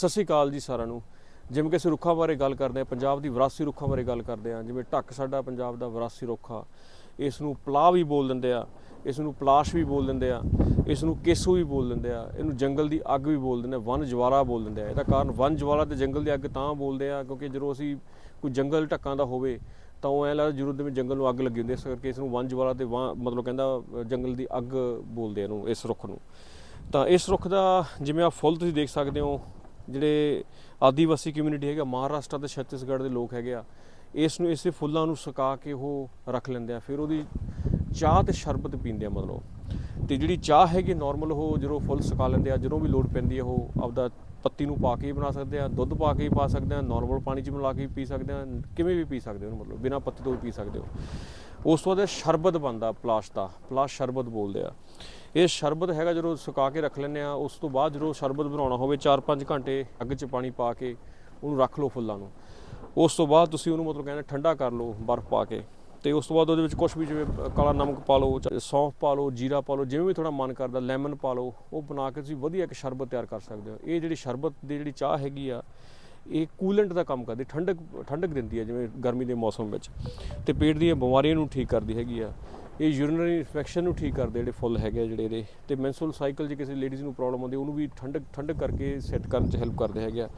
ਸਤਿ ਸ਼੍ਰੀ ਅਕਾਲ ਜੀ ਸਾਰਿਆਂ ਨੂੰ। ਜਿਵੇਂ ਕਿ ਅਸੀਂ ਰੁੱਖਾਂ ਬਾਰੇ ਗੱਲ ਕਰਦੇ ਹਾਂ, ਪੰਜਾਬ ਦੀ ਵਿਰਾਸਤੀ ਰੁੱਖਾਂ ਬਾਰੇ ਗੱਲ ਕਰਦੇ ਹਾਂ, ਜਿਵੇਂ ਢੱਕ ਸਾਡਾ ਪੰਜਾਬ ਦਾ ਵਿਰਾਸਤੀ ਰੁੱਖ ਆ, ਇਸ ਨੂੰ ਪਲਾਹ ਵੀ ਬੋਲ ਦਿੰਦੇ ਆ, ਇਸ ਨੂੰ ਪਲਾਸ਼ ਵੀ ਬੋਲ ਦਿੰਦੇ ਆ, ਇਸ ਨੂੰ ਕੇਸੂ ਵੀ ਬੋਲ ਦਿੰਦੇ ਆ, ਇਹਨੂੰ ਜੰਗਲ ਦੀ ਅੱਗ ਵੀ ਬੋਲ ਦਿੰਦੇ ਆ ਵਨ ਜਵਾਰਾ ਬੋਲ ਦਿੰਦੇ ਆ। ਇਹਦਾ ਕਾਰਨ ਵਨ ਜਵਾਲਾ ਤੇ ਜੰਗਲ ਦੀ ਅੱਗ ਤਾਂ ਬੋਲਦੇ ਆ, ਕਿਉਂਕਿ ਜਦੋਂ ਅਸੀਂ ਕੋਈ ਜੰਗਲ ਢੱਕਾਂ ਦਾ ਹੋਵੇ, ਤਾਂ ਉਹ ਐ ਲੱਗਦਾ ਜ਼ਰੂਰ ਦੇ ਵਿੱਚ ਜੰਗਲ ਨੂੰ ਅੱਗ ਲੱਗੀ ਹੁੰਦੀ ਹੈ ਇਸ ਕਰਕੇ ਇਸ ਨੂੰ ਵਨ ਜਵਾਲਾ ਤੇ ਵਾਂ- ਮਤਲਬ ਕਹਿੰਦਾ ਜੰਗਲ ਦੀ ਅੱਗ ਬੋਲਦੇ ਆ ਇਹਨੂੰ, ਇਸ ਰੁੱਖ ਨੂੰ। ਤਾਂ ਇਸ ਰੁੱਖ ਦਾ ਜਿਵੇਂ ਆ ਫੁੱਲ ਤੁਸੀਂ ਦੇਖ ਸਕਦੇ ਹੋ ਜਿਹੜੇ ਆਦੀਵਾਸੀ ਕਮਿਊਨਿਟੀ ਹੈਗਾ, ਮਹਾਰਾਸ਼ਟਰ ਤੇ ਛੱਤੀਸਗੜ੍ਹ ਦੇ ਲੋਕ ਹੈਗੇ ਆ, ਇਸ ਨੂੰ, ਇਸੇ ਫੁੱਲਾਂ ਨੂੰ ਸੁਕਾ ਕੇ ਉਹ ਰੱਖ ਲੈਂਦੇ ਆ, ਫਿਰ ਉਹਦੀ ਚਾਹ ਤੇ ਸ਼ਰਬਤ ਪੀਂਦੇ ਆ ਮਤਲਬ। ਤੇ ਜਿਹੜੀ ਚਾਹ ਹੈਗੀ ਨਾਰਮਲ ਉਹ ਜਦੋਂ ਫੁੱਲ ਸੁਕਾ ਲੈਂਦੇ ਆ, ਜਦੋਂ ਵੀ ਲੋੜ ਪੈਂਦੀ ਹੈ ਉਹ ਆਪਦਾ ਪੱਤੀ ਨੂੰ ਪਾ ਕੇ ਵੀ ਬਣਾ ਸਕਦੇ ਆ, ਦੁੱਧ ਪਾ ਕੇ ਵੀ ਪਾ ਸਕਦੇ ਆ ਨਾਰਮਲ ਪਾਣੀ ਚ ਮਿਲਾ ਕੇ ਵੀ ਪੀ ਸਕਦੇ ਆ, ਕਿਵੇਂ ਵੀ ਪੀ ਸਕਦੇ ਹੋ ਉਹਨੂੰ ਮਤਲਬ, ਬਿਨਾਂ ਪੱਤੀ ਤੋਂ ਵੀ ਪੀ ਸਕਦੇ ਹੋ। ਉਸ ਤੋਂ ਬਾਅਦ ਸ਼ਰਬਤ ਬਣਦਾ, ਪਲਾਸ਼ ਦਾ, ਪਲਾਸ਼ ਸ਼ਰਬਤ ਬੋਲਦੇ ਆ। ਇਹ ਸ਼ਰਬਤ ਹੈਗਾ ਜਦੋਂ ਸੁਕਾ ਕੇ ਰੱਖ ਲੈਂਦੇ ਆ ਉਸ ਤੋਂ ਬਾਅਦ ਜਦੋਂ ਸ਼ਰਬਤ ਬਣਾਉਣਾ ਹੋਵੇ 4-5 ਘੰਟੇ ਅੱਗ 'ਚ ਪਾਣੀ ਪਾ ਕੇ ਉਹਨੂੰ ਰੱਖ ਲਓ ਫੁੱਲਾਂ ਨੂੰ। ਉਸ ਤੋਂ ਬਾਅਦ ਤੁਸੀਂ ਉਹਨੂੰ ਮਤਲਬ ਕਹਿੰਦੇ ਠੰਡਾ ਕਰ ਲਓ ਬਰਫ਼ ਪਾ ਕੇ। ਤੇ ਉਸ ਤੋਂ ਬਾਅਦ ਉਹਦੇ ਵਿੱਚ ਕੁਝ ਵੀ ਜਿਵੇਂ ਕਾਲਾ ਨਮਕ ਪਾ ਲਓ, ਚਾਹੇ ਸੌਂਫ ਪਾ ਲਓ, ਜੀਰਾ ਪਾ ਲਓ, ਜਿਵੇਂ ਵੀ ਤੁਹਾਡਾ ਮਨ ਕਰਦਾ, ਲੈਮਨ ਪਾ ਲਓ, ਉਹ ਬਣਾ ਕੇ ਤੁਸੀਂ ਵਧੀਆ ਇੱਕ ਸ਼ਰਬਤ ਤਿਆਰ ਕਰ ਸਕਦੇ ਹੋ। ਇਹ ਜਿਹੜੀ ਸ਼ਰਬਤ ਦੀ ਜਿਹੜੀ ਚਾਹ ਹੈਗੀ ਆ, ਇਹ ਕੂਲੈਂਟ ਦਾ ਕੰਮ ਕਰਦੀ, ਠੰਡਕ ਠੰਡਕ ਦਿੰਦੀ ਹੈ ਜਿਵੇਂ ਗਰਮੀ ਦੇ ਮੌਸਮ ਵਿੱਚ। ਤੇ ਪੇਟ ਦੀਆਂ ਬਿਮਾਰੀਆਂ ਨੂੰ ਠੀਕ ਕਰਦੀ ਹੈਗੀ ਆ। ਇਹ ਯੂਰੀਨਰੀ ਇਨਫੈਕਸ਼ਨ ਨੂੰ ਠੀਕ ਕਰਦੇ ਜਿਹੜੇ ਫੁੱਲ ਹੈਗੇ ਆ ਜਿਹੜੇ ਇਹਦੇ। ਤੇ ਮੈਂਸਟਰੁਅਲ ਸਾਈਕਲ ਜੇ ਕਿਸੇ ਲੇਡੀਜ਼ ਨੂੰ ਪ੍ਰੋਬਲਮ ਆਉਂਦੀ, ਉਹਨੂੰ ਵੀ ਠੰਡਕ ਠੰਡਕ ਕਰਕੇ ਸੈੱਟ ਕਰਨ ਚ ਹੈਲਪ ਕਰਦੇ ਹੈਗੇ ਆ।